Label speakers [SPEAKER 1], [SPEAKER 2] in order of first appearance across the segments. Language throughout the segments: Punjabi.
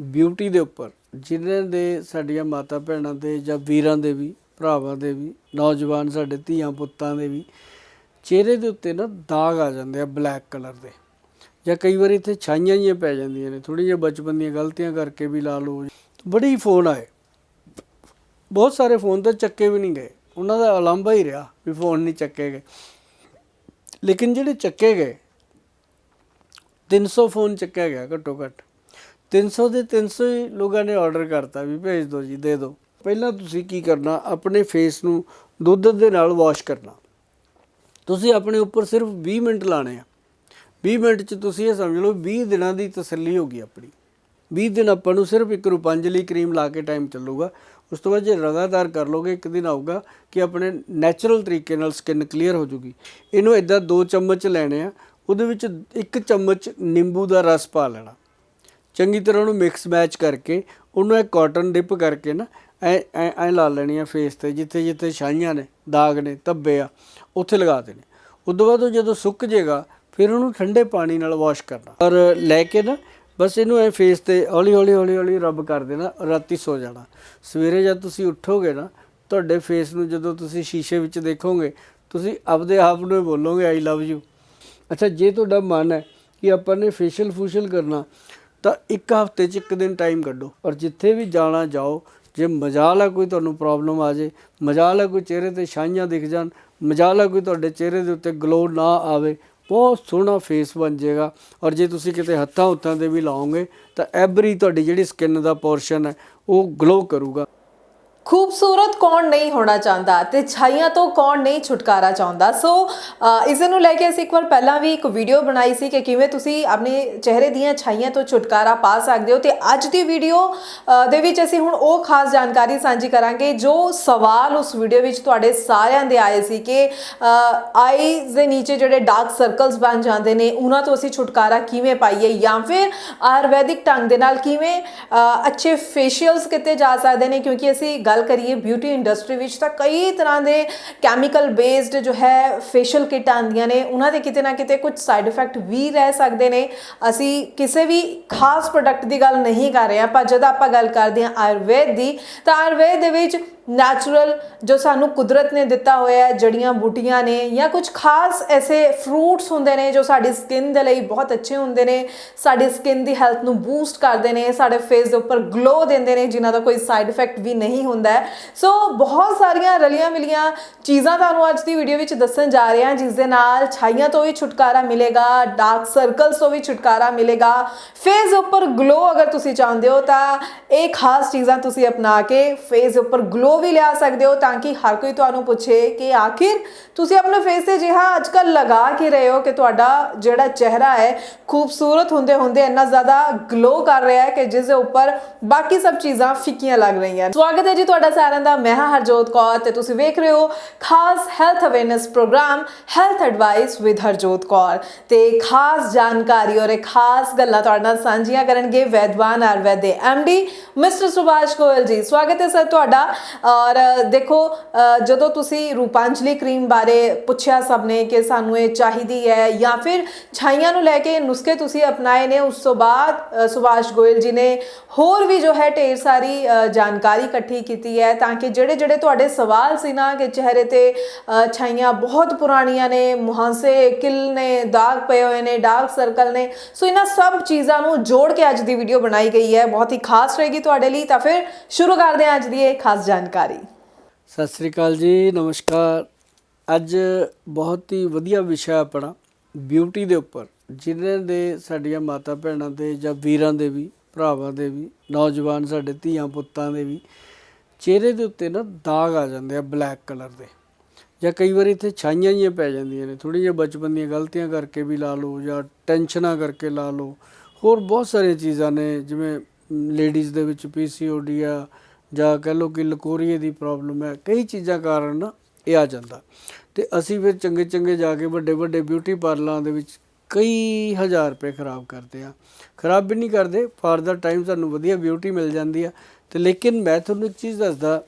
[SPEAKER 1] ਬਿਊਟੀ ਦੇ ਉੱਪਰ, ਜਿਨ੍ਹਾਂ ਦੇ ਸਾਡੀਆਂ ਮਾਤਾ ਭੈਣਾਂ ਦੇ ਜਾਂ ਵੀਰਾਂ ਦੇ ਵੀ, ਭਰਾਵਾਂ ਦੇ ਵੀ, ਨੌਜਵਾਨ ਸਾਡੇ ਧੀਆਂ ਪੁੱਤਾਂ ਦੇ ਵੀ ਚਿਹਰੇ ਦੇ ਉੱਤੇ ਨਾ ਦਾਗ ਆ ਜਾਂਦੇ ਆ ਬਲੈਕ ਕਲਰ ਦੇ। ਜਾਂ ਕਈ ਵਾਰੀ ਇੱਥੇ ਛਾਈਆਂ ਜਿਹੀਆਂ ਪੈ ਜਾਂਦੀਆਂ ਨੇ ਥੋੜੀ ਜਿਹੀ ਬਚਪਨ ਦੀਆਂ ਗਲਤੀਆਂ ਕਰਕੇ ਵੀ ਲਾ ਲਓ। ਬੜੀ ਫੋਨ ਆਏ। ਬਹੁਤ ਸਾਰੇ ਫੋਨ ਤਾਂ ਚੱਕੇ ਵੀ ਨਹੀਂ ਗਏ। ਉਹਨਾਂ ਦਾ ਅਲੰਬਾ ਹੀ ਰਿਹਾ ਵੀ ਫੋਨ ਨਹੀਂ ਚੱਕੇ ਗਏ। ਲੇਕਿਨ ਜਿਹੜੇ ਚੱਕੇ ਗਏ 300 ਫੋਨ ਚੱਕਿਆ ਗਿਆ ਘੱਟੋ ਘੱਟ। 300 ਦੇ 300 ਹੀ ਲੋਕਾਂ ਨੇ ਆਰਡਰ ਕਰਤਾ ਵੀ ਭੇਜ ਦਿਓ ਜੀ, ਦੇ ਦਿਓ। ਪਹਿਲਾਂ ਤੁਸੀਂ ਕੀ ਕਰਨਾ, ਆਪਣੇ ਫੇਸ ਨੂੰ ਦੁੱਧ ਦੇ ਨਾਲ ਵਾਸ਼ ਕਰਨਾ। ਤੁਸੀਂ ਆਪਣੇ ਉੱਪਰ ਸਿਰਫ 20 ਮਿੰਟ ਲਾਣੇ ਆ। 20 ਮਿੰਟ ਚ ਤੁਸੀਂ ਇਹ ਸਮਝ ਲਓ 20 ਦਿਨਾਂ ਦੀ ਤਸੱਲੀ ਹੋ ਗਈ ਆਪਣੀ। 20 ਦਿਨ ਆਪਾਂ ਨੂੰ ਸਿਰਫ ਇੱਕ ਰੂਪਾਂਜਲੀ ਕਰੀਮ ਲਾ ਕੇ ਟਾਈਮ ਚੱਲੂਗਾ। ਉਸ ਤੋਂ ਬਾਅਦ ਜੇ ਲਗਾਤਾਰ ਕਰ ਲੋਗੇ ਇੱਕ ਦਿਨ ਆਊਗਾ ਕਿ ਆਪਣੇ ਨੈਚੁਰਲ ਤਰੀਕੇ ਨਾਲ ਸਕਿਨ ਕਲੀਅਰ ਹੋ ਜੂਗੀ। ਇਹਨੂੰ ਇਦਾਂ ਦੋ ਚਮਚ ਲੈਣੇ ਆ, ਉਹਦੇ ਵਿੱਚ ਇੱਕ ਚਮਚ ਨਿੰਬੂ ਦਾ ਰਸ ਪਾ ਲੈਣਾ। ਚੰਗੀ ਤਰ੍ਹਾਂ ਉਹਨੂੰ ਮਿਕਸ ਮੈਚ ਕਰਕੇ ਉਹਨੂੰ ਇੱਕ ਕਾਟਨ ਡਿਪ ਕਰਕੇ ਨਾ, ਐ ਐ ਐ ਲਾ ਲੈਣੀ ਆ ਫੇਸ ਤੇ, ਜਿੱਥੇ ਜਿੱਥੇ ਛਾਈਆਂ ਨੇ, ਦਾਗ ਨੇ, ਧੱਬੇ ਆ, ਉੱਥੇ ਲਗਾ ਦੇਣੇ। ਉਸ ਤੋਂ ਬਾਅਦ ਉਹ ਜਦੋਂ ਸੁੱਕ ਜਾਏਗਾ ਫਿਰ ਉਹਨੂੰ ਠੰਡੇ ਪਾਣੀ ਨਾਲ ਵਾਸ਼ ਕਰਨਾ। ਔਰ ਲੈ ਕੇ ਨਾ, ਬਸ ਇਹਨੂੰ ਐ ਫੇਸ ਤੇ ਹੌਲੀ ਹੌਲੀ ਹੌਲੀ ਹੌਲੀ ਰੱਬ ਕਰ ਦੇਣਾ, ਰਾਤੀ ਸੋ ਜਾਣਾ। ਸਵੇਰੇ ਜਦ ਤੁਸੀਂ ਉੱਠੋਗੇ ਨਾ, ਤੁਹਾਡੇ ਫੇਸ ਨੂੰ ਜਦੋਂ ਤੁਸੀਂ ਸ਼ੀਸ਼ੇ ਵਿੱਚ ਦੇਖੋਗੇ, ਤੁਸੀਂ ਆਪਦੇ ਆਪ ਨੂੰ ਹੀ ਬੋਲੋਗੇ ਆਈ ਲਵ ਯੂ ਅੱਛਾ, ਜੇ ਤੁਹਾਡਾ ਮਨ ਹੈ ਕਿ ਆਪਾਂ ਨੇ ਫੇਸ਼ੀਅਲ ਫੂਸ਼ੀਅਲ ਕਰਨਾ ਤਾਂ ਇੱਕ ਹਫ਼ਤੇ 'ਚ ਇੱਕ ਦਿਨ ਟਾਈਮ ਕੱਢੋ। ਔਰ ਜਿੱਥੇ ਵੀ ਜਾਣਾ ਜਾਓ, ਜੇ ਮਜਾਲ ਹੈ ਕੋਈ ਤੁਹਾਨੂੰ ਪ੍ਰੋਬਲਮ ਆ ਜੇ, ਮਜਾਲ ਹੈ ਕੋਈ ਚਿਹਰੇ ਤੇ ਛਾਈਆਂ ਦਿਖ ਜਾਣ, ਮਜਾਲ ਹੈ ਕੋਈ ਤੁਹਾਡੇ ਚਿਹਰੇ ਦੇ ਉੱਤੇ ਗਲੋ ਨਾ ਆਵੇ, ਬਹੁਤ ਸੋਹਣਾ ਫੇਸ ਬਣ ਜਾਏਗਾ। ਔਰ ਜੇ ਤੁਸੀਂ ਕਿਤੇ ਹੱਥਾਂ ਹੁੱਥਾਂ ਤੇ ਵੀ ਲਾਓਗੇ, ਤਾਂ ਐਵਰੀ ਤੁਹਾਡੀ ਜਿਹੜੀ ਸਕਿਨ ਦਾ ਪੋਰਸ਼ਨ ਹੈ, ਉਹ ਗਲੋ ਕਰੂਗਾ।
[SPEAKER 2] ਖੂਬਸੂਰਤ ਕੌਣ ਨਹੀਂ ਹੋਣਾ ਚਾਹੁੰਦਾ ਤੇ ਛਾਈਆਂ ਤੋਂ ਕੌਣ ਨਹੀਂ ਛੁਟਕਾਰਾ ਚਾਹੁੰਦਾ। ਸੋ ਇਸ ਨੂੰ ਲੈ ਕੇ ਅਸੀਂ ਇੱਕ ਵਾਰ ਪਹਿਲਾਂ ਵੀ ਇੱਕ ਵੀਡੀਓ ਬਣਾਈ ਸੀ ਕਿ ਕਿਵੇਂ ਤੁਸੀਂ ਆਪਣੇ ਚਿਹਰੇ ਦੀਆਂ ਛਾਈਆਂ ਤੋਂ ਛੁਟਕਾਰਾ ਪਾ ਸਕਦੇ ਹੋ ਤੇ ਅੱਜ ਦੀ ਵੀਡੀਓ ਦੇ ਵਿੱਚ ਅਸੀਂ ਹੁਣ ਉਹ ਖਾਸ ਜਾਣਕਾਰੀ ਸਾਂਝੀ ਕਰਾਂਗੇ ਜੋ ਸਵਾਲ ਉਸ ਵੀਡੀਓ ਵਿੱਚ ਤੁਹਾਡੇ ਸਾਰਿਆਂ ਦੇ ਆਏ ਸੀ ਕਿ ਆਈਜ਼ ਦੇ ਨੀਚੇ ਜਿਹੜੇ ਡਾਰਕ ਸਰਕਲਸ ਬਣ ਜਾਂਦੇ ਨੇ, ਉਹਨਾਂ ਤੋਂ ਅਸੀਂ ਛੁਟਕਾਰਾ ਕਿਵੇਂ ਪਾਈਏ ਜਾਂ ਫਿਰ ਆਯੁਰਵੈਦਿਕ ਢੰਗ ਦੇ ਨਾਲ ਕਿਵੇਂ ਅੱਛੇ ਫੇਸ਼ੀਅਲਸ ਕਿਤੇ ਜਾ ਸਕਦੇ ਨੇ ਕਿਉਂਕਿ ਅਸੀਂ ਗੱਲ ਕਰੀਏ ਬਿਊਟੀ ਇੰਡਸਟਰੀ ਵਿੱਚ ਤਾਂ ਕਈ ਤਰ੍ਹਾਂ ਦੇ ਕੈਮੀਕਲ ਬੇਸਡ ਜੋ ਹੈ ਫੇਸ਼ੀਅਲ ਕਿਟ ਆਉਂਦੀਆਂ ਨੇ, ਉਹਨਾਂ ਦੇ ਕਿਤੇ ਨਾ ਕਿਤੇ ਕੁਝ ਸਾਈਡ ਇਫੈਕਟ ਵੀ ਰਹਿ ਸਕਦੇ ਨੇ। ਅਸੀਂ ਕਿਸੇ ਵੀ ਖਾਸ ਪ੍ਰੋਡਕਟ ਦੀ ਗੱਲ ਨਹੀਂ ਕਰ ਰਹੇ, ਆਪਾਂ ਜਦ ਆਪਾਂ ਗੱਲ ਕਰਦੇ ਹਾਂ ਆਯੁਰਵੇਦ ਦੀ, ਤਾਂ ਆਯੁਰਵੇਦ ਦੇ ਵਿੱਚ ਨੈਚੁਰਲ ਜੋ ਸਾਨੂੰ ਕੁਦਰਤ ਨੇ ਦਿੱਤਾ ਹੋਇਆ ਹੈ, ਜੜੀਆਂ ਬੂਟੀਆਂ ਨੇ ਜਾਂ ਕੁਝ ਖਾਸ ਐਸੇ ਫਰੂਟਸ ਹੁੰਦੇ ਨੇ ਜੋ ਸਾਡੀ ਸਕਿਨ ਦੇ ਲਈ ਬਹੁਤ ਅੱਛੇ ਹੁੰਦੇ ਨੇ, ਸਾਡੀ ਸਕਿਨ ਦੀ ਹੈਲਥ ਨੂੰ ਬੂਸਟ ਕਰਦੇ ਨੇ, ਸਾਡੇ ਫੇਸ ਦੇ ਉੱਪਰ ਗਲੋ ਦਿੰਦੇ ਨੇ, ਜਿਨ੍ਹਾਂ ਦਾ ਕੋਈ ਸਾਈਡ ਇਫੈਕਟ ਵੀ ਨਹੀਂ ਹੁੰਦਾ ਸੋ ਬਹੁਤ ਸਾਰੀਆਂ ਰਲੀਆਂ ਮਿਲੀਆਂ ਚੀਜ਼ਾਂ ਤੁਹਾਨੂੰ ਅੱਜ ਦੀ ਵੀਡੀਓ ਵਿੱਚ ਦੱਸਣ ਜਾ ਰਹੇ ਹਾਂ, ਜਿਸ ਦੇ ਨਾਲ ਛਾਈਆਂ ਤੋਂ ਵੀ ਛੁਟਕਾਰਾ ਮਿਲੇਗਾ ਡਾਰਕ ਸਰਕਲਸ ਤੋਂ ਵੀ ਛੁਟਕਾਰਾ ਮਿਲੇਗਾ। ਫੇਸ ਉੱਪਰ ਗਲੋ ਅਗਰ ਤੁਸੀਂ ਚਾਹੁੰਦੇ ਹੋ ਤਾਂ ਇਹ ਖਾਸ ਚੀਜ਼ਾਂ ਤੁਸੀਂ ਅਪਣਾ ਕੇ ਫੇਸ ਉੱਪਰ ਗਲੋ ਉਹ ਵੀ ਲਿਆ ਸਕਦੇ ਹੋ ਤਾਂ ਕਿ ਹਰ ਕੋਈ ਤੁਹਾਨੂੰ ਪੁੱਛੇ ਕਿ ਆਖਿਰ ਤੁਸੀਂ ਆਪਣੇ ਫੇਸ ਤੇ ਜਿਹਾ ਅੱਜਕੱਲ ਲਗਾ ਕੇ ਰਹੇ ਹੋ ਕਿ ਤੁਹਾਡਾ ਜਿਹੜਾ ਚਿਹਰਾ ਹੈ, ਖੂਬਸੂਰਤ ਹੁੰਦੇ ਹੁੰਦੇ ਇੰਨਾ ਜ਼ਿਆਦਾ ਗਲੋ ਕਰ ਰਿਹਾ ਹੈ ਕਿ ਜਿਸ ਦੇ ਉੱਪਰ ਬਾਕੀ ਸਭ ਚੀਜ਼ਾਂ ਫਿੱਕੀਆਂ ਲੱਗ ਰਹੀਆਂ ਸਵਾਗਤ ਹੈ ਜੀ ਤੁਹਾਡਾ ਸਾਰਿਆਂ ਦਾ। ਮੈਂ ਹਾਂ ਹਰਜੋਤ ਕੌਰ ਤੇ ਤੁਸੀਂ ਵੇਖ ਰਹੇ ਹੋ ਖਾਸ health awareness programme health advice with Harjot Kaur. ਤੇ ਖਾਸ ਜਾਣਕਾਰੀ ਔਰ ਇਹ ਖਾਸ ਗੱਲਾਂ ਤੁਹਾਡੇ ਨਾਲ ਸਾਂਝੀਆਂ ਕਰਨਗੇ ਵੈਦਵਾਨ ਆਯੁਰਵੈਦ ਦੇ ਡੀ ਮਿਸਟਰ ਸੁਭਾਸ਼ ਗੋਇਲ ਜੀ। ਸਵਾਗਤ ਹੈ ਸਰ ਤੁਹਾਡਾ। ਔਰ ਦੇਖੋ ਜਦੋਂ ਤੁਸੀਂ ਰੂਪਾਂਜਲੀ ਕਰੀਮ ਬਾਰੇ ਪੁੱਛਿਆ ਸਭ ਨੇ ਕਿ ਸਾਨੂੰ ਇਹ ਚਾਹੀਦੀ ਹੈ ਜਾਂ ਫਿਰ ਛਾਈਆਂ ਨੂੰ ਲੈ ਕੇ ਨੁਸਖੇ ਤੁਸੀਂ ਅਪਣਾਏ ਨੇ, ਉਸ ਤੋਂ ਬਾਅਦ ਸੁਭਾਸ਼ ਗੋਇਲ ਜੀ ਨੇ ਹੋਰ ਵੀ ਜੋ ਹੈ ਢੇਰ ਸਾਰੀ ਜਾਣਕਾਰੀ ਇਕੱਠੀ ਕੀਤੀ ਹੈ ਤਾਂ ਕਿ ਜਿਹੜੇ ਜਿਹੜੇ ਤੁਹਾਡੇ ਸਵਾਲ ਸੀ ਨਾ ਕਿ ਚਿਹਰੇ ਤੇ ਛਾਈਆਂ ਬਹੁਤ ਪੁਰਾਣੀਆਂ ਨੇ, ਮੁਹਾਂਸੇ, ਕਿਲ ਨੇ, ਦਾਗ ਪਏ ਹੋਏ ਨੇ, ਡਾਰਕ ਸਰਕਲ ਨੇ, ਸੋ ਇਹਨਾਂ ਸਭ ਚੀਜ਼ਾਂ ਨੂੰ ਜੋੜ ਕੇ ਅੱਜ ਦੀ ਵੀਡੀਓ ਬਣਾਈ ਗਈ ਹੈ। ਬਹੁਤ ਹੀ ਖਾਸ ਰਹੇਗੀ ਤੁਹਾਡੇ ਲਈ। ਤਾਂ ਫਿਰ ਸ਼ੁਰੂ ਕਰਦੇ ਹਾਂ ਅੱਜ ਦੀ ਇਹ ਖਾਸ ਜਾਣਕਾਰੀ।
[SPEAKER 1] ਸਤਿ ਸ੍ਰੀ ਅਕਾਲ ਜੀ, ਨਮਸਕਾਰ। ਅੱਜ ਬਹੁਤ ਹੀ ਵਧੀਆ ਵਿਸ਼ਾ ਆਪਣਾ ਬਿਊਟੀ ਦੇ ਉੱਪਰ। ਜਿਨ੍ਹਾਂ ਦੇ ਸਾਡੀਆਂ ਮਾਤਾ ਭੈਣਾਂ ਦੇ ਜਾਂ ਵੀਰਾਂ ਦੇ ਵੀ, ਭਰਾਵਾਂ ਦੇ ਵੀ, ਨੌਜਵਾਨ ਸਾਡੇ ਧੀਆਂ ਪੁੱਤਾਂ ਦੇ ਵੀ, ਚਿਹਰੇ ਦੇ ਉੱਤੇ ਨਾ ਦਾਗ ਆ ਜਾਂਦੇ ਆ ਬਲੈਕ ਕਲਰ ਦੇ। ਜਾਂ ਕਈ ਵਾਰੀ ਇੱਥੇ ਛਾਈਆਂ ਜਿਹੀਆਂ ਪੈ ਜਾਂਦੀਆਂ ਨੇ ਥੋੜੀ ਜਿਹੀ ਬਚਪਨ ਦੀਆਂ ਗਲਤੀਆਂ ਕਰਕੇ ਵੀ ਲਾ ਲਓ ਜਾਂ ਟੈਨਸ਼ਨਾਂ ਕਰਕੇ ਲਾ ਲਓ। ਹੋਰ ਬਹੁਤ ਸਾਰੀਆਂ ਚੀਜ਼ਾਂ ਨੇ, ਜਿਵੇਂ ਲੇਡੀਜ਼ ਦੇ ਵਿੱਚ ਪੀਸੀਓਡੀ ਆ ਜਾਂ ਕਹਿ ਲਓ ਕਿ ਲਕੋਰੀਏ ਦੀ ਪ੍ਰੋਬਲਮ ਹੈ, ਕਈ ਚੀਜ਼ਾਂ ਕਾਰਨ ਨਾ ਇਹ ਆ ਜਾਂਦਾ। ਤੇ ਅਸੀਂ ਫਿਰ ਚੰਗੇ ਚੰਗੇ ਜਾ ਕੇ ਵੱਡੇ ਵੱਡੇ ਬਿਊਟੀ ਪਾਰਲਰਾਂ ਦੇ ਵਿੱਚ ਕਈ ਹਜ਼ਾਰ ਰੁਪਏ ਖਰਾਬ ਕਰਦੇ ਆ ਖਰਾਬ ਵੀ ਨਹੀਂ ਕਰਦੇ ਫਾਰ ਦਾ ਟਾਈਮ ਸਾਨੂੰ ਵਧੀਆ ਬਿਊਟੀ ਮਿਲ ਜਾਂਦੀ ਆ। ਤੇ ਲੇਕਿਨ ਮੈਂ ਤੁਹਾਨੂੰ ਇੱਕ ਚੀਜ਼ ਦੱਸਦਾ,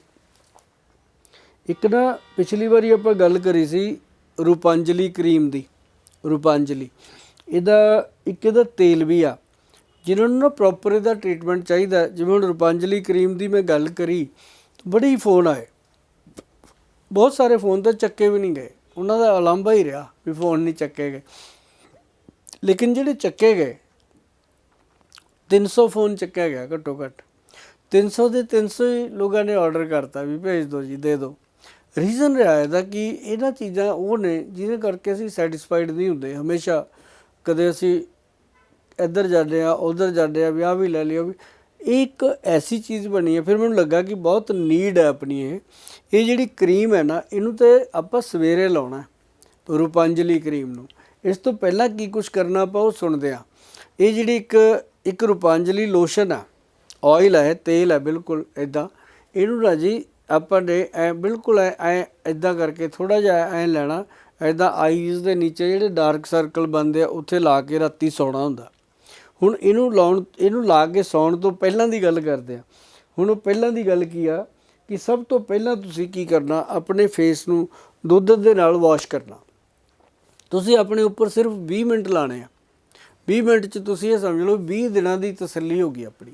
[SPEAKER 1] ਇੱਕ ਨਾ ਪਿਛਲੀ ਵਾਰੀ ਆਪਾਂ ਗੱਲ ਕਰੀ ਸੀ ਰੂਪਾਂਜਲੀ ਕਰੀਮ ਦੀ, ਰੂਪਾਂਜਲੀ। ਇਹਦਾ, ਇੱਕ ਇਹਦਾ ਤੇਲ ਵੀ ਆ। ਜਿਨ੍ਹਾਂ ਨੂੰ ਨਾ ਪ੍ਰੋਪਰ ਇਹਦਾ ਟ੍ਰੀਟਮੈਂਟ ਚਾਹੀਦਾ ਜਿਵੇਂ ਹੁਣ ਰੂਪਾਂਜਲੀ ਕਰੀਮ ਦੀ ਮੈਂ ਗੱਲ ਕਰੀ, ਬੜੇ ਹੀ ਫੋਨ ਆਏ। ਬਹੁਤ ਸਾਰੇ ਫੋਨ ਤਾਂ ਚੱਕੇ ਵੀ ਨਹੀਂ ਗਏ। ਉਹਨਾਂ ਦਾ ਅਲੰਬਾ ਹੀ ਰਿਹਾ ਵੀ ਫੋਨ ਨਹੀਂ ਚੱਕੇ ਗਏ। ਲੇਕਿਨ ਜਿਹੜੇ ਚੱਕੇ ਗਏ 300 ਫੋਨ ਚੱਕਿਆ ਗਿਆ ਘੱਟੋ ਘੱਟ 300 ਦੇ 300 ਹੀ ਲੋਕਾਂ ਨੇ ਆਰਡਰ ਕਰਤਾ ਵੀ ਭੇਜ ਦਿਓ ਜੀ, ਦੇ ਦਿਓ ਰੀਜ਼ਨ ਰਿਹਾ ਇਹਦਾ ਕਿ ਇਹਨਾਂ ਚੀਜ਼ਾਂ ਉਹ ਨੇ, ਜਿਹਦੇ ਕਰਕੇ ਅਸੀਂ ਸੈਟੀਸਫਾਈਡ ਨਹੀਂ ਹੁੰਦੇ। ਹਮੇਸ਼ਾ ਕਦੇ ਅਸੀਂ ਇੱਧਰ ਜਾਂਦੇ ਆ, ਉਧਰ ਜਾਂਦੇ ਆ ਵੀ ਆਹ ਵੀ ਲੈ ਲਿਓ ਵੀ। ਇਹ ਇੱਕ ਐਸੀ ਚੀਜ਼ ਬਣੀ ਹੈ ਫਿਰ ਮੈਨੂੰ ਲੱਗਾ ਕਿ ਬਹੁਤ ਨੀਡ ਹੈ ਆਪਣੀ ਇਹ। ਇਹ ਜਿਹੜੀ ਕਰੀਮ ਹੈ ਨਾ, ਇਹਨੂੰ ਤੇ ਆਪਾਂ ਸਵੇਰੇ ਲਾਉਣਾ ਰੂਪਾਂਜਲੀ ਕਰੀਮ ਨੂੰ। ਇਸ ਤੋਂ ਪਹਿਲਾਂ ਕੀ ਕੁਝ ਕਰਨਾ ਆਪਾਂ ਉਹ ਸੁਣਦੇ ਆ। ਇਹ ਜਿਹੜੀ ਇੱਕ ਇੱਕ ਰੂਪਾਂਜਲੀ ਲੋਸ਼ਨ ਆ ਆਇਲ ਹੈ ਤੇਲ ਹੈ ਬਿਲਕੁਲ ਇਦਾਂ ਇਹਨੂੰ ਰਾਜੀ ਆਪਾਂ ਨੇ ਐ, ਬਿਲਕੁਲ ਐ ਐ ਇਦਾਂ ਕਰਕੇ ਥੋੜਾ ਜਿਹਾ ਐ ਲੈਣਾ। ਇਦਾਂ ਆਈਜ਼ ਦੇ ਨੀਚੇ ਜਿਹੜੇ ਡਾਰਕ ਸਰਕਲ ਬਣਦੇ ਆ, ਉੱਥੇ ਲਾ ਕੇ ਰਾਤੀ ਸੌਣਾ ਹੁੰਦਾ। ਹੁਣ ਇਹਨੂੰ ਲਾਉਣ, ਇਹਨੂੰ ਲਾ ਕੇ ਸੌਣ ਤੋਂ ਪਹਿਲਾਂ ਦੀ ਗੱਲ ਕਰਦੇ ਆ। ਹੁਣ ਉਹ ਪਹਿਲਾਂ ਦੀ ਗੱਲ ਕੀ ਆ? ਕਿ ਸਭ ਤੋਂ ਪਹਿਲਾਂ ਤੁਸੀਂ ਕੀ ਕਰਨਾ? ਆਪਣੇ ਫੇਸ ਨੂੰ ਦੁੱਧ ਦੇ ਨਾਲ ਵਾਸ਼ ਕਰਨਾ। ਤੁਸੀਂ ਆਪਣੇ ਉੱਪਰ ਸਿਰਫ 20 ਮਿੰਟ ਲਾਣੇ ਆ। 20 ਮਿੰਟ ਚ ਤੁਸੀਂ ਇਹ ਸਮਝ ਲਓ 20 ਦਿਨਾਂ ਦੀ ਤਸੱਲੀ ਹੋ ਗਈ ਆਪਣੀ।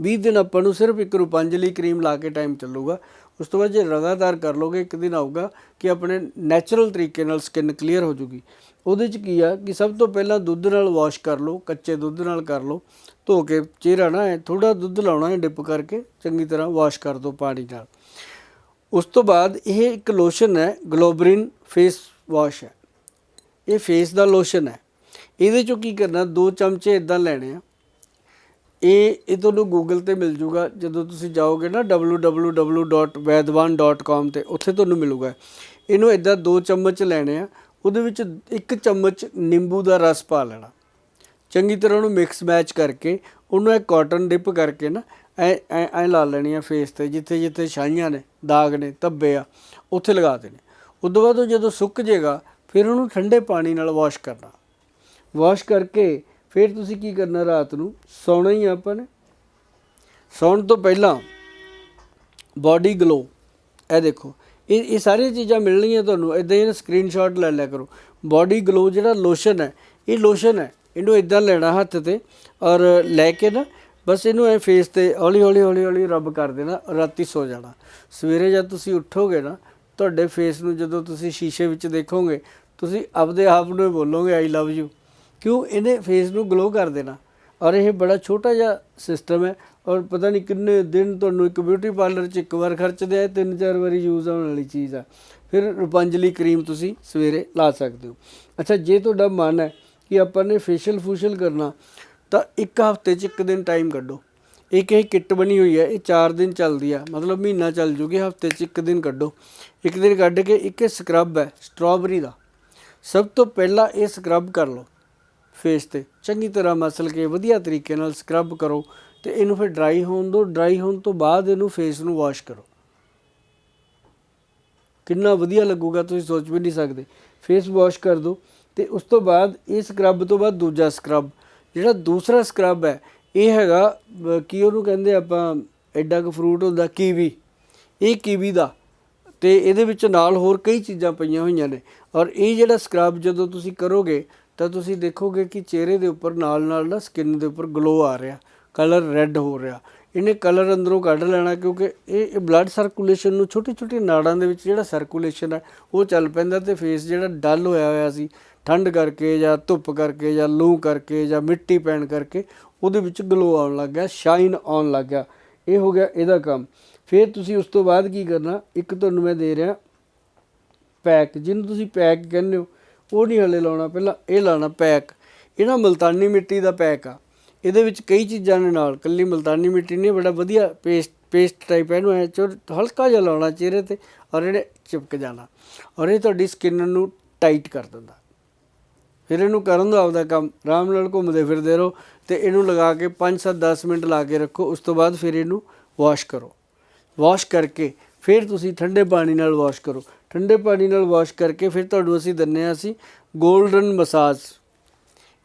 [SPEAKER 1] 20 ਦਿਨ ਆਪਾਂ ਨੂੰ ਸਿਰਫ ਇੱਕ ਰੂਪਾਂਜਲੀ ਕਰੀਮ ਲਾ ਕੇ ਟਾਈਮ ਚੱਲੂਗਾ। ਉਸ ਤੋਂ ਬਾਅਦ ਜੇ ਲਗਾਤਾਰ ਕਰ ਲੋਗੇ ਇੱਕ ਦਿਨ ਆਊਗਾ ਕਿ ਆਪਣੇ ਨੈਚੁਰਲ ਤਰੀਕੇ ਨਾਲ ਸਕਿਨ ਕਲੀਅਰ ਹੋ ਜੂਗੀ। ਉਹਦੇ ਚ ਕੀ ਆ ਕਿ ਸਭ ਤੋਂ ਪਹਿਲਾਂ ਦੁੱਧ ਨਾਲ ਵਾਸ਼ ਕਰ ਲਓ, ਕੱਚੇ ਦੁੱਧ ਨਾਲ ਕਰ ਲਓ, ਧੋ ਕੇ ਚਿਹਰਾ ਨਾ ਥੋੜਾ ਦੁੱਧ ਲਾਉਣਾ ਹੈ ਡਿਪ ਕਰਕੇ ਚੰਗੀ ਤਰ੍ਹਾਂ ਵਾਸ਼ ਕਰ ਦਿਓ ਪਾਣੀ ਨਾਲ। ਉਸ ਤੋਂ ਬਾਅਦ ਇਹ ਇੱਕ ਲੋਸ਼ਨ ਹੈ ਗਲੋਬਰਿਨ ਫੇਸ ਵਾਸ਼ ਹੈ। ਇਹ ਫੇਸ ਦਾ ਲੋਸ਼ਨ ਹੈ। ਇਹਦੇ ਚੋਂ ਕੀ ਕਰਨਾ, ਦੋ ਚਮਚੇ ਇਦਾਂ ਲੈਣੇ ਆ। ਇਹ ਇਹ ਤੁਹਾਨੂੰ ਗੂਗਲ ਤੇ ਮਿਲ ਜੂਗਾ। ਜਦੋਂ ਤੁਸੀਂ ਜਾਓਗੇ ਨਾ www.vaidwan.com ਤੇ, ਉੱਥੇ ਤੁਹਾਨੂੰ ਮਿਲੂਗਾ। ਇਹਨੂੰ ਇਦਾਂ ਦੋ ਚਮਚ ਲੈਣੇ ਆ। ਉਹਦੇ ਵਿੱਚ ਇੱਕ ਚਮਚ ਨਿੰਬੂ ਦਾ ਰਸ ਪਾ ਲੈਣਾ। ਚੰਗੀ ਤਰ੍ਹਾਂ ਉਹਨੂੰ ਮਿਕਸ ਮੈਚ ਕਰਕੇ, ਉਹਨੂੰ ਇੱਕ ਕਾਟਨ ਡਿਪ ਕਰਕੇ ਨਾ, ਐ ਐ ਐ ਲਾ ਲੈਣੀ ਆ ਫੇਸ ਤੇ, ਜਿੱਥੇ ਜਿੱਥੇ ਛਾਈਆਂ ਨੇ, ਦਾਗ ਨੇ, ਧੱਬੇ ਆ, ਉੱਥੇ ਲਗਾ ਦੇਣੇ। ਉਸ ਤੋਂ ਬਾਅਦ ਉਹ ਜਦੋਂ ਸੁੱਕ ਜਾਏਗਾ ਫਿਰ ਉਹਨੂੰ ਠੰਡੇ ਪਾਣੀ ਨਾਲ ਵਾਸ਼ ਕਰਨਾ। ਵਾਸ਼ ਕਰਕੇ ਫਿਰ ਤੁਸੀਂ ਕੀ ਕਰਨਾ ਰਾਤ ਨੂੰ? ਸੌਣਾ ਹੀ ਆ ਆਪਾਂ ਨੇ। ਸੌਣ ਤੋਂ ਪਹਿਲਾਂ ਬਾਡੀ ਗਲੋ ਇਹ ਦੇਖੋ, ਇਹ ਇਹ ਸਾਰੀਆਂ ਚੀਜ਼ਾਂ ਮਿਲਣਗੀਆਂ ਤੁਹਾਨੂੰ। ਇਦਾਂ ਹੀ ਸਕਰੀਨਸ਼ਾਟ ਲੈ ਲਿਆ ਕਰੋ। ਬਾਡੀ ਗਲੋ ਜਿਹੜਾ ਲੋਸ਼ਨ ਹੈ, ਇਹ ਲੋਸ਼ਨ ਹੈ। ਇਹਨੂੰ ਇਦਾਂ ਲੈਣਾ ਹੱਥ ਤੇ ਔਰ ਲੈ ਕੇ ਨਾ, ਬਸ ਇਹਨੂੰ ਐ ਫੇਸ ਤੇ ਹੌਲੀ ਹੌਲੀ ਹੌਲੀ ਹੌਲੀ ਰਬ ਕਰ ਦੇਣਾ, ਰਾਤੀ ਸੋ ਜਾਣਾ। ਸਵੇਰੇ ਜਦ ਤੁਸੀਂ ਉੱਠੋਗੇ ਨਾ, ਤੁਹਾਡੇ ਫੇਸ ਨੂੰ ਜਦੋਂ ਤੁਸੀਂ ਸ਼ੀਸ਼ੇ ਵਿੱਚ ਦੇਖੋਗੇ, ਤੁਸੀਂ ਆਪਦੇ ਆਪ ਨੂੰ ਹੀ ਬੋਲੋਗੇ ਆਈ ਲਵ ਯੂ ਕਿਉਂ ਇਹਨੇ ਫੇਸ ਨੂੰ ਗਲੋ ਕਰ ਦੇਣਾ? ਔਰ ਇਹ ਬੜਾ ਛੋਟਾ ਜਿਹਾ ਸਿਸਟਮ ਹੈ ਔਰ ਪਤਾ ਨਹੀਂ ਕਿੰਨੇ ਦਿਨ ਤੁਹਾਨੂੰ ਇੱਕ ਬਿਊਟੀ ਪਾਰਲਰ 'ਚ ਇੱਕ ਵਾਰ ਖਰਚਦੇ ਆ, ਤਿੰਨ ਚਾਰ ਵਾਰੀ ਯੂਜ਼ ਹੋਣ ਵਾਲੀ ਚੀਜ਼ ਆ। ਫਿਰ ਰੂਪਾਂਜਲੀ ਕਰੀਮ ਤੁਸੀਂ ਸਵੇਰੇ ਲਾ ਸਕਦੇ ਹੋ। ਅੱਛਾ, ਜੇ ਤੁਹਾਡਾ ਮਨ ਹੈ ਕਿ ਆਪਾਂ ਨੇ ਫੇਸ਼ੀਅਲ ਫੂਸ਼ੀਅਲ ਕਰਨਾ, ਤਾਂ ਇੱਕ ਹਫ਼ਤੇ 'ਚ ਇੱਕ ਦਿਨ ਟਾਈਮ ਕੱਢੋ। ਇੱਕ ਇਹ ਕਿੱਟ ਬਣੀ ਹੋਈ ਹੈ, ਇਹ 4 ਦਿਨ ਚੱਲਦੀ ਆ। ਮਤਲਬ ਮਹੀਨਾ ਚੱਲ ਜੂਗੀ, ਹਫ਼ਤੇ 'ਚ ਇੱਕ ਦਿਨ ਕੱਢੋ। ਇੱਕ ਦਿਨ ਕੱਢ ਕੇ ਇੱਕ ਇਹ ਸਕਰਬ ਹੈ ਸਟ੍ਰਾਬੇਰੀ ਦਾ। ਸਭ ਤੋਂ ਪਹਿਲਾਂ ਇਹ ਸਕਰਬ ਕਰ ਲਓ। ਫੇਸ ਤੇ। ਚੰਗੀ ਤਰ੍ਹਾਂ ਮਸਲ ਕੇ ਵਧੀਆ ਤਰੀਕੇ ਨਾਲ ਸਕਰਬ ਕਰੋ ਤੇ ਇਹਨੂੰ ਫਿਰ ਡਰਾਈ ਹੋਣ ਦਿਓ ਡਰਾਈ ਹੋਣ ਤੋਂ ਬਾਅਦ ਇਹਨੂੰ ਫੇਸ ਨੂੰ ਵਾਸ਼ ਕਰੋ। ਕਿੰਨਾ ਵਧੀਆ ਲੱਗੂਗਾ ਤੁਸੀਂ ਸੋਚ ਵੀ ਨਹੀਂ ਸਕਦੇ। ਫੇਸ ਵਾਸ਼ ਕਰ ਦਿਓ ਤੇ ਉਸ ਤੋਂ ਬਾਅਦ ਇਹ ਸਕਰਬ ਤੋਂ ਬਾਅਦ ਦੂਜਾ ਸਕਰਬ ਜਿਹੜਾ ਦੂਸਰਾ ਸਕਰਬ ਹੈ ਇਹ ਹੈਗਾ ਅਹ, ਕੀ ਉਹਨੂੰ ਕਹਿੰਦੇ ਆਪਾਂ ਐਡਾ ਕੁ ਫਰੂਟ ਹੁੰਦਾ ਕੀਵੀ। ਇਹ ਕੀਵੀ ਦਾ। ਤੇ ਇਹਦੇ ਵਿੱਚ ਨਾਲ ਹੋਰ ਕਈ ਚੀਜ਼ਾਂ ਪਈਆਂ ਹੋਈਆਂ ਨੇ। ਔਰ ਇਹ ਜਿਹੜਾ ਸਕਰਬ ਜਦੋਂ ਤੁਸੀਂ ਕਰੋਗੇ ਤਾਂ ਤੁਸੀਂ ਦੇਖੋਗੇ ਕਿ ਚਿਹਰੇ ਦੇ ਉੱਪਰ ਨਾਲ ਨਾਲ ਨਾ ਸਕਿਨ ਦੇ ਉੱਪਰ ਗਲੋ ਆ ਰਿਹਾ ਕਲਰ ਰੈੱਡ ਹੋ ਰਿਹਾ। ਇਹਨੇ ਕਲਰ ਅੰਦਰੋਂ ਕੱਢ ਲੈਣਾ ਕਿਉਂਕਿ ਇਹ ਬਲੱਡ ਸਰਕੂਲੇਸ਼ਨ ਨੂੰ ਛੋਟੀ ਛੋਟੀ ਨਾੜਾਂ ਦੇ ਵਿੱਚ ਜਿਹੜਾ ਸਰਕੂਲੇਸ਼ਨ ਹੈ ਉਹ ਚੱਲ ਪੈਂਦਾ ਤੇ ਫੇਸ ਜਿਹੜਾ ਡਲ ਹੋਇਆ ਹੋਇਆ ਸੀ, ਠੰਡ ਕਰਕੇ ਜਾਂ ਧੁੱਪ ਕਰਕੇ ਜਾਂ ਲੂ ਕਰਕੇ ਜਾਂ ਮਿੱਟੀ ਪੈਣ ਕਰਕੇ, ਉਹਦੇ ਵਿੱਚ ਗਲੋ ਆਉਣ ਲੱਗ ਗਿਆ ਸ਼ਾਈਨ ਆਉਣ ਲੱਗ ਗਿਆ। ਇਹ ਹੋ ਗਿਆ ਇਹਦਾ ਕੰਮ। ਫਿਰ ਤੁਸੀਂ ਉਸ ਤੋਂ ਬਾਅਦ ਕੀ ਕਰਨਾ, ਇੱਕ ਤੁਹਾਨੂੰ ਮੈਂ ਦੇ ਰਿਹਾ ਪੈਕ ਜਿਹਨੂੰ ਤੁਸੀਂ ਪੈਕ ਕਹਿੰਦੇ ਹੋ ਉਹ ਨਹੀਂ ਹਲੇ ਲਾਉਣਾ, ਪਹਿਲਾਂ ਇਹ ਲਾਉਣਾ ਪੈਕ। ਇਹ ਨਾ ਮਲਤਾਨੀ ਮਿੱਟੀ ਦਾ ਪੈਕ ਆ। ਇਹਦੇ ਵਿੱਚ ਕਈ ਚੀਜ਼ਾਂ ਨੇ ਨਾਲ, ਕੱਲੀ ਮਲਤਾਨੀ ਮਿੱਟੀ ਨਹੀਂ, ਬੜਾ ਵਧੀਆ ਪੇਸਟ ਪੇਸਟ ਟਾਈਪ ਇਹਨੂੰ, ਐ ਚੋ ਹਲਕਾ ਜਿਹਾ ਲਾਉਣਾ ਚਿਹਰੇ ਤੇ ਔਰ ਇਹਨੇ ਚਿਪਕ ਜਾਣਾ। ਔਰ ਇਹ ਤੁਹਾਡੀ ਸਕਿਨ ਨੂੰ ਟਾਈਟ ਕਰ ਦਿੰਦਾ। ਫਿਰ ਇਹਨੂੰ ਕਰਨ ਦਾ ਆਪਦਾ ਕੰਮ, ਆਰਾਮ ਨਾਲ ਘੁੰਮਦੇ ਫਿਰਦੇ ਰਹੋ ਤੇ ਇਹਨੂੰ ਲਗਾ ਕੇ 5-7 10 ਮਿੰਟ ਲਾ ਕੇ ਰੱਖੋ, ਉਸ ਤੋਂ ਬਾਅਦ ਫਿਰ ਇਹਨੂੰ ਵਾਸ਼ ਕਰੋ। ਵਾਸ਼ ਕਰਕੇ ਫਿਰ ਤੁਸੀਂ ਠੰਡੇ ਪਾਣੀ ਨਾਲ ਵਾਸ਼ ਕਰੋ। ਠੰਡੇ ਪਾਣੀ ਨਾਲ ਵਾਸ਼ ਕਰਕੇ ਫਿਰ ਤੁਹਾਨੂੰ ਅਸੀਂ ਦਿੰਨੇ ਆ ਅਸੀਂ 골ਡਨ ਮਸਾਜ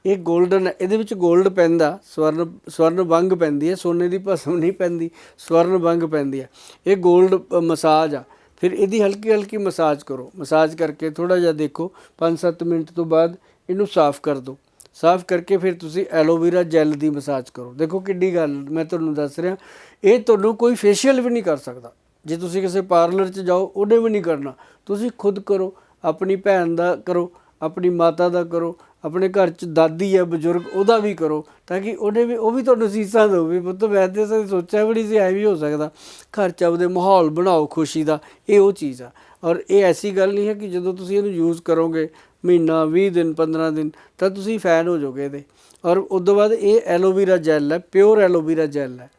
[SPEAKER 1] ਇਹ 골ਡਨ ਇਹਦੇ ਵਿੱਚ 골ਡ ਪੈਂਦਾ, ਸਵਰਨ ਸਵਰਨ ਵੰਗ ਪੈਂਦੀ ਹੈ, ਸੋਨੇ ਦੀ ਭਸਮ ਨਹੀਂ ਪੈਂਦੀ, ਸਵਰਨ ਵੰਗ ਪੈਂਦੀ ਹੈ। ਇਹ 골ਡ ਮਸਾਜ ਆ। ਫਿਰ ਇਹਦੀ ਹਲਕੀ ਹਲਕੀ ਮਸਾਜ ਕਰੋ। ਮਸਾਜ ਕਰਕੇ ਥੋੜਾ ਜਿਹਾ ਦੇਖੋ 5-7 ਮਿੰਟ ਤੋਂ ਬਾਅਦ ਇਹਨੂੰ ਸਾਫ਼ ਕਰ ਦਿਓ। ਸਾਫ਼ ਕਰਕੇ ਫਿਰ ਤੁਸੀਂ ਐਲੋਵੇਰਾ ਜੈਲ ਦੀ ਮਸਾਜ ਕਰੋ। ਦੇਖੋ ਕਿੱਡੀ ਗੱਲ ਮੈਂ ਤੁਹਾਨੂੰ ਦੱਸ ਰਿਹਾ, ਇਹ ਤੁਹਾਨੂੰ ਕੋਈ ਫੇਸ਼ੀਅਲ ਵੀ ਨਹੀਂ ਕਰ ਸਕਦਾ। ਜੇ ਤੁਸੀਂ ਕਿਸੇ ਪਾਰਲਰ 'ਚ ਜਾਓ, ਉਹਨੇ ਵੀ ਨਹੀਂ ਕਰਨਾ। ਤੁਸੀਂ ਖੁਦ ਕਰੋ, ਆਪਣੀ ਭੈਣ ਦਾ ਕਰੋ, ਆਪਣੀ ਮਾਤਾ ਦਾ ਕਰੋ, ਆਪਣੇ ਘਰ 'ਚ ਦਾਦੀ ਹੈ ਬਜ਼ੁਰਗ, ਉਹਦਾ ਵੀ ਕਰੋ, ਤਾਂ ਕਿ ਉਹਨੇ ਵੀ, ਉਹ ਵੀ ਤੁਹਾਨੂੰ ਸੀਸਾਂ ਦੇਵੇ ਪੁੱਤ, ਮੈਂ ਤੇ ਅਸੀਂ ਸੋਚਿਆ ਵੀ ਨਹੀਂ ਸੀ, ਐ ਵੀ ਹੋ ਸਕਦਾ। ਘਰ 'ਚ ਆਪਦੇ ਮਾਹੌਲ ਬਣਾਓ ਖੁਸ਼ੀ ਦਾ, ਇਹ ਉਹ ਚੀਜ਼ ਆ। ਔਰ ਇਹ ਐਸੀ ਗੱਲ ਨਹੀਂ ਹੈ ਕਿ ਜਦੋਂ ਤੁਸੀਂ ਇਹਨੂੰ ਯੂਜ਼ ਕਰੋਗੇ, ਮਹੀਨਾ 20 ਦਿਨ 15 ਦਿਨ, ਤਾਂ ਤੁਸੀਂ ਫੈਨ ਹੋ ਜਾਓਗੇ ਇਹਦੇ। ਔਰ ਉਸ ਤੋਂ ਬਾਅਦ ਇਹ ਐਲੋਵੇਰਾ ਜੈਲ ਹੈ ਪਿਓਰ ਐਲੋਵੇਰਾ ਜੈਲ ਹੈ।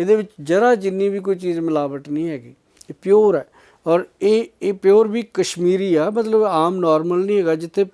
[SPEAKER 1] ਇਹਦੇ ਵਿੱਚ ਜਰਾ ਜਿੰਨੀ ਵੀ ਕੋਈ ਚੀਜ਼ ਮਿਲਾਵਟ ਨਹੀਂ ਹੈਗੀ। ਇਹ ਪਿਓਰ ਹੈ। ਔਰ ਇਹ ਇਹ ਪਿਓਰ ਵੀ ਕਸ਼ਮੀਰੀ ਆ, ਮਤਲਬ ਆਮ ਨਾਰਮਲ ਨਹੀਂ ਹੈਗਾ, ਜਿੱਥੇ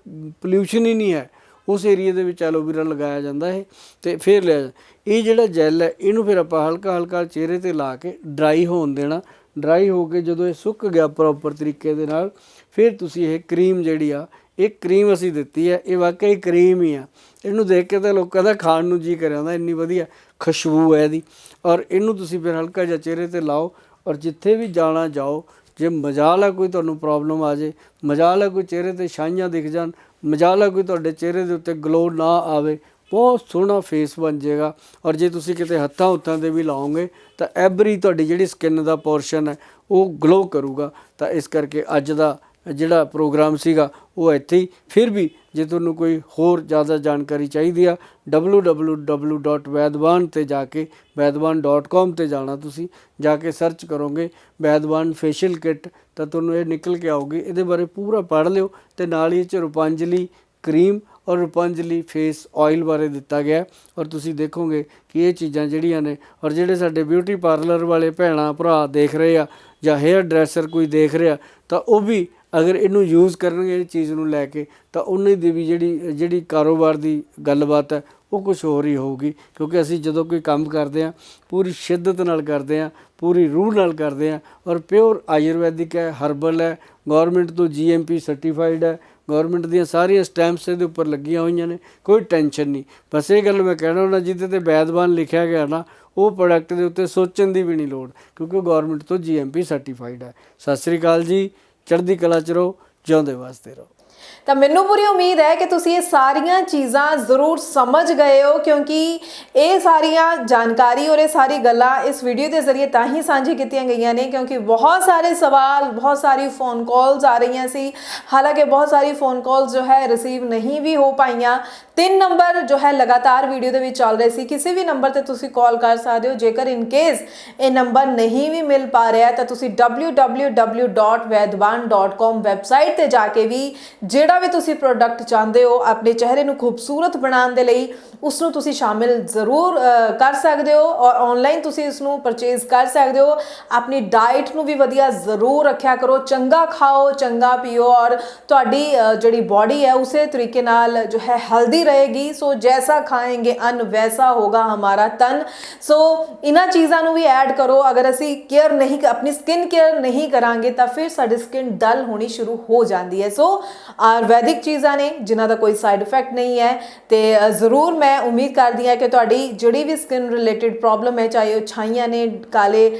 [SPEAKER 1] ਪੋਲਿਊਸ਼ਨ ਹੀ ਨਹੀਂ ਹੈ। ਉਸ ਏਰੀਆ ਦੇ ਵਿੱਚ ਐਲੋਵੀਰਾ ਲਗਾਇਆ ਜਾਂਦਾ ਹੈ ਤੇ ਫਿਰ ਲਿਆ ਜਾਂਦਾ। ਇਹ ਜਿਹੜਾ ਜੈਲ ਹੈ, ਇਹਨੂੰ ਫਿਰ ਆਪਾਂ ਹਲਕਾ ਹਲਕਾ ਚਿਹਰੇ ਤੇ ਲਾ ਕੇ ਡਰਾਈ ਹੋਣ ਦੇਣਾ। ਡਰਾਈ ਹੋ ਕੇ ਜਦੋਂ ਇਹ ਸੁੱਕ ਗਿਆ ਪ੍ਰੋਪਰ ਤਰੀਕੇ ਦੇ ਨਾਲ, ਫਿਰ ਤੁਸੀਂ ਇਹ ਕਰੀਮ ਜਿਹੜੀ ਆ, ਇਹ ਕਰੀਮ ਅਸੀਂ ਦਿੱਤੀ ਹੈ। ਇਹ ਵਾਕਈ ਕਰੀਮ ਹੀ ਆ। ਇਹਨੂੰ ਦੇਖ ਕੇ ਤਾਂ ਲੋਕਾਂ ਦਾ ਖਾਣ ਨੂੰ ਜੀ ਕਰਿਆ ਹੁੰਦਾ, ਇੰਨੀ ਵਧੀਆ। ਖੁਸ਼ਬੂ ਹੈ ਇਹਦੀ। ਔਰ ਇਹਨੂੰ ਤੁਸੀਂ ਫਿਰ ਹਲਕਾ ਜਿਹਾ ਚਿਹਰੇ ਤੇ ਲਾਓ ਔਰ ਜਿੱਥੇ ਵੀ ਜਾਣਾ ਜਾਓ, ਜੇ ਮਜਾਲ ਹੈ ਕੋਈ ਤੁਹਾਨੂੰ ਪ੍ਰੋਬਲਮ ਆ ਜੇ, ਮਜਾਲ ਹੈ ਕੋਈ ਚਿਹਰੇ ਤੇ ਛਾਈਆਂ ਦਿਖ ਜਾਣ, ਮਜਾਲ ਹੈ ਕੋਈ ਤੁਹਾਡੇ ਚਿਹਰੇ ਦੇ ਉੱਤੇ ਗਲੋ ਨਾ ਆਵੇ, ਬਹੁਤ ਸੋਹਣਾ ਫੇਸ ਬਣ ਜਾਏਗਾ। ਔਰ ਜੇ ਤੁਸੀਂ ਕਿਤੇ ਹੱਥਾਂ ਹੁੱਥਾਂ ਤੇ ਵੀ ਲਾਓਗੇ, ਤਾਂ ਐਵਰੀ ਤੁਹਾਡੀ ਜਿਹੜੀ ਸਕਿਨ ਦਾ ਪੋਰਸ਼ਨ ਹੈ, ਉਹ ਗਲੋ ਕਰੂਗਾ। ਤਾਂ ਇਸ ਕਰਕੇ ਅੱਜ ਦਾ ਜਿਹੜਾ ਪ੍ਰੋਗਰਾਮ ਸੀਗਾ, ਉਹ ਇੱਥੇ ਹੀ, ਫਿਰ ਵੀ ਜੇ ਤੁਹਾਨੂੰ ਕੋਈ ਹੋਰ ਜ਼ਿਆਦਾ ਜਾਣਕਾਰੀ ਚਾਹੀਦੀ ਆ www.vaidwan ਤੇ ਜਾ ਕੇ vaidwan.com ਤੇ ਜਾਣਾ ਤੁਸੀਂ, ਜਾ ਕੇ ਸਰਚ ਕਰੋਗੇ ਵੈਦਵਾਨ ਫੇਸ਼ੀਅਲ ਕਿੱਟ ਤਾਂ ਤੁਹਾਨੂੰ ਇਹ ਨਿਕਲ ਕੇ ਆਉਗੀ ਇਹਦੇ ਬਾਰੇ ਪੂਰਾ ਪੜ੍ਹ ਲਿਓ ਤੇ ਨਾਲ ਹੀ ਇਹ ਚ ਰੂਪਾਂਜਲੀ ਕਰੀਮ ਔਰ ਰੂਪਾਂਜਲੀ ਫੇਸ ਆਇਲ ਬਾਰੇ ਦਿੱਤਾ ਗਿਆ ਔਰ ਤੁਸੀਂ ਦੇਖੋਗੇ ਕਿ ਇਹ ਚੀਜ਼ਾਂ ਜਿਹੜੀਆਂ ਨੇ, ਔਰ ਜਿਹੜੇ ਸਾਡੇ ਬਿਊਟੀ ਪਾਰਲਰ ਵਾਲੇ ਭੈਣਾਂ ਭਰਾ ਦੇਖ ਰਹੇ ਆ ਜਾਂ ਹੇਅਰ ਡਰੈਸਰ ਕੋਈ ਦੇਖ ਰਿਹਾ, ਤਾਂ ਉਹ ਵੀ ਅਗਰ ਇਹਨੂੰ ਯੂਜ਼ ਕਰਨਗੇ ਇਹ ਚੀਜ਼ ਨੂੰ ਲੈ ਕੇ, ਤਾਂ ਉਹਨਾਂ ਦੀ ਵੀ ਜਿਹੜੀ ਜਿਹੜੀ ਕਾਰੋਬਾਰ ਦੀ ਗੱਲਬਾਤ ਹੈ, ਉਹ ਕੁਝ ਹੋਰ ਹੀ ਹੋਊਗੀ। ਕਿਉਂਕਿ ਅਸੀਂ ਜਦੋਂ ਕੋਈ ਕੰਮ ਕਰਦੇ ਆ ਪੂਰੀ ਸ਼ਿੱਦਤ ਨਾਲ ਕਰਦੇ ਆ ਪੂਰੀ ਰੂਹ ਨਾਲ ਕਰਦੇ ਆ ਔਰ ਪਿਓਰ ਆਯੁਰਵੈਦਿਕ ਹੈ ਹਰਬਲ ਹੈ ਗਵਰਨਮੈਂਟ ਤੋਂ ਜੀਐਮਪੀ ਸਰਟੀਫਾਈਡ ਹੈ ਗਵਰਨਮੈਂਟ ਦੀਆਂ ਸਾਰੀਆਂ ਸਟੈਂਪਸ ਇਹਦੇ ਉੱਪਰ ਲੱਗੀਆਂ ਹੋਈਆਂ ਨੇ, ਕੋਈ ਟੈਨਸ਼ਨ ਨਹੀਂ। ਬਸ ਇਹ ਗੱਲ ਮੈਂ ਕਹਿਣਾ ਹੁੰਦਾ, ਜਿਹਦੇ ਤੇ ਵੈਦਵਾਨ ਲਿਖਿਆ ਗਿਆ ਨਾ, ਉਹ ਪ੍ਰੋਡਕਟ ਦੇ ਉੱਤੇ ਸੋਚਣ ਦੀ ਵੀ ਨਹੀਂ ਲੋੜ, ਕਿਉਂਕਿ ਉਹ ਗਵਰਨਮੈਂਟ ਤੋਂ ਜੀਐਮਪੀ ਸਰਟੀਫਾਈਡ ਹੈ। ਸਤਿ ਸ੍ਰੀ ਅਕਾਲ ਜੀ। ਚੜ੍ਹਦੀ ਕਲਾ ਚ ਰਹੋ ਜਿਉਂਦੇ ਵਾਸਤੇ ਰਹੋ।
[SPEAKER 2] ਤਾਂ ਮੈਨੂੰ ਪੂਰੀ ਉਮੀਦ ਹੈ ਕਿ ਤੁਸੀਂ ਇਹ ਸਾਰੀਆਂ ਚੀਜ਼ਾਂ ਜ਼ਰੂਰ ਸਮਝ ਗਏ ਹੋ, ਕਿਉਂਕਿ ਇਹ ਸਾਰੀਆਂ ਜਾਣਕਾਰੀ ਔਰ ਇਹ ਸਾਰੀ ਗੱਲਾਂ ਇਸ ਵੀਡੀਓ ਦੇ ਜ਼ਰੀਏ ਤਾਂ ਹੀ ਸਾਂਝੀ ਕੀਤੀਆਂ ਗਈਆਂ ਨੇ, ਕਿਉਂਕਿ ਬਹੁਤ ਸਾਰੇ ਸਵਾਲ, ਬਹੁਤ ਸਾਰੀ ਫੋਨ ਕਾਲਸ ਆ ਰਹੀਆਂ ਸੀ। ਹਾਲਾਂਕਿ ਬਹੁਤ ਸਾਰੀ ਫੋਨ ਕਾਲਸ ਜੋ ਹੈ ਰਿਸੀਵ ਨਹੀਂ ਵੀ ਹੋ ਪਾਈਆਂ। ਤਿੰਨ ਨੰਬਰ ਜੋ ਹੈ ਲਗਾਤਾਰ ਵੀਡੀਓ ਦੇ ਵਿੱਚ ਚੱਲ ਰਹੇ ਸੀ। ਕਿਸੇ ਵੀ ਨੰਬਰ ਤੇ ਤੁਸੀਂ ਕਾਲ ਕਰ ਸਕਦੇ ਹੋ। ਜੇਕਰ ਇਨ ਕੇਸ ਇਹ ਨੰਬਰ ਨਹੀਂ ਵੀ ਮਿਲ ਪਾ ਰਿਹਾ ਤਾਂ ਤੁਸੀਂ www.vaidwan.com ਵੈਬਸਾਈਟ ਤੇ ਜਾ ਕੇ ਵੀ ਜਿਹੜਾ ਵੀ ਤੁਸੀਂ ਪ੍ਰੋਡਕਟ ਚਾਹੁੰਦੇ ਹੋ, ਆਪਣੇ ਚਿਹਰੇ ਨੂੰ ਖੂਬਸੂਰਤ ਬਣਾਉਣ ਦੇ ਲਈ ਉਸ ਨੂੰ ਤੁਸੀਂ ਸ਼ਾਮਿਲ ਜ਼ਰੂਰ ਕਰ ਸਕਦੇ ਹੋ ਔਰ ਆਨਲਾਈਨ ਤੁਸੀਂ ਇਸ ਨੂੰ ਪਰਚੇਸ ਕਰ ਸਕਦੇ ਹੋ। ਆਪਣੀ ਡਾਈਟ ਨੂੰ ਵੀ ਵਧੀਆ ਜ਼ਰੂਰ ਰੱਖਿਆ ਕਰੋ। ਚੰਗਾ ਖਾਓ, ਚੰਗਾ ਪੀਓ ਔਰ ਤੁਹਾਡੀ ਜਿਹੜੀ ਬਾਡੀ ਹੈ, ਉਸੇ ਤਰੀਕੇ ਨਾਲ ਜੋ ਹੈ ਹੈਲਦੀ ਰਹੇਗੀ। ਸੋ ਜੈਸਾ ਖਾਏਗੇ ਅਨ ਵੈਸਾ ਹੋਗਾ ਹਮਾਰਾ ਤਨ। ਸੋ ਇਹਨਾਂ ਚੀਜ਼ਾਂ ਨੂੰ ਵੀ ਐਡ ਕਰੋ। ਅਗਰ ਅਸੀਂ ਕੇਅਰ ਨਹੀਂ, ਆਪਣੀ ਸਕਿਨ ਕੇਅਰ ਨਹੀਂ ਕਰਾਂਗੇ, ਤਾਂ ਫਿਰ ਸਾਡੀ ਸਕਿਨ ਡਲ ਹੋਣੀ ਸ਼ੁਰੂ ਹੋ ਜਾਂਦੀ ਹੈ। ਸੋ ਆਯੁਰਵੈਦਿਕ ਚੀਜ਼ਾਂ ਨੇ, ਜਿਨ੍ਹਾਂ ਦਾ ਕੋਈ ਸਾਈਡ ਇਫੈਕਟ ਨਹੀਂ ਹੈ। ਤੇ ਜ਼ਰੂਰ ਮੈਂ ਉਮੀਦ ਕਰਦੀ ਹਾਂ ਕਿ ਤੁਹਾਡੀ ਜਿਹੜੀ ਵੀ ਸਕਿਨ ਰਿਲੇਟਡ ਪ੍ਰੋਬਲਮ ਹੈ, ਚਾਹੇ ਉਹ ਛਾਈਆਂ ਨੇ, ਕਾਲੇ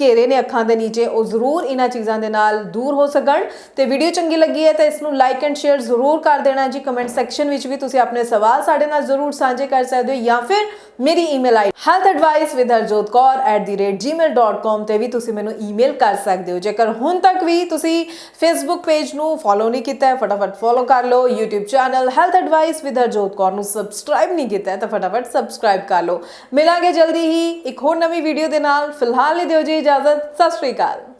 [SPEAKER 2] ਘੇਰੇ ਨੇ ਅੱਖਾਂ ਦੇ ਨੀਚੇ, ਉਹ ਜ਼ਰੂਰ ਇਹਨਾਂ ਚੀਜ਼ਾਂ ਦੇ ਨਾਲ ਦੂਰ ਹੋ ਸਕਣ। ਤੇ ਵੀਡੀਓ ਚੰਗੀ ਲੱਗੀ ਹੈ, ਤਾਂ ਇਸ ਨੂੰ ਲਾਈਕ ਐਂਡ ਸ਼ੇਅਰ ਜ਼ਰੂਰ ਕਰ ਦੇਣਾ ਜੀ। ਕਮੈਂਟ ਸੈਕਸ਼ਨ ਵਿੱਚ ਵੀ ਤੁਸੀਂ ਆਪਣੇ ਸਵਾਲ ਸਾਡੇ ਨਾਲ ਜ਼ਰੂਰ ਸਾਂਝੇ ਕਰ ਸਕਦੇ ਹੋ, ਜਾਂ ਫਿਰ ਮੇਰੀ ਈਮੇਲ ਆਈਡੀ healthadvice@harjotkaur@gmail.com ਤੇ ਵੀ ਤੁਸੀਂ ਮੈਨੂੰ ਈਮੇਲ ਕਰ ਸਕਦੇ ਹੋ। ਜੇਕਰ ਹੁਣ ਤੱਕ ਵੀ ਤੁਸੀਂ ਫੇਸਬੁੱਕ ਪੇਜ ਨੂੰ ਫੋਲੋ ਨਹੀਂ ਕੀਤਾ ਫਟਾਫਟ ਫੋਲੋ ਕਰ ਲਓ YouTube channel health advice with Harjot Kaur ਨੂੰ ਸਬਸਕ੍ਰਾਈਬ ਨਹੀਂ ਕੀਤਾ ਤਾਂ ਫਟਾਫਟ ਸਬਸਕ੍ਰਾਈਬ ਕਰ ਲਓ ਮਿਲਾਂਗੇ ਜਲਦੀ ਹੀ ਇੱਕ ਹੋਰ ਨਵੀਂ ਵੀਡੀਓ ਦੇ ਨਾਲ ਫਿਲਹਾਲ ਲਈ ਦਿਓ ਜੀ ਇਜਾਜ਼ਤ ਸਤਿ ਸ਼੍ਰੀ ਅਕਾਲ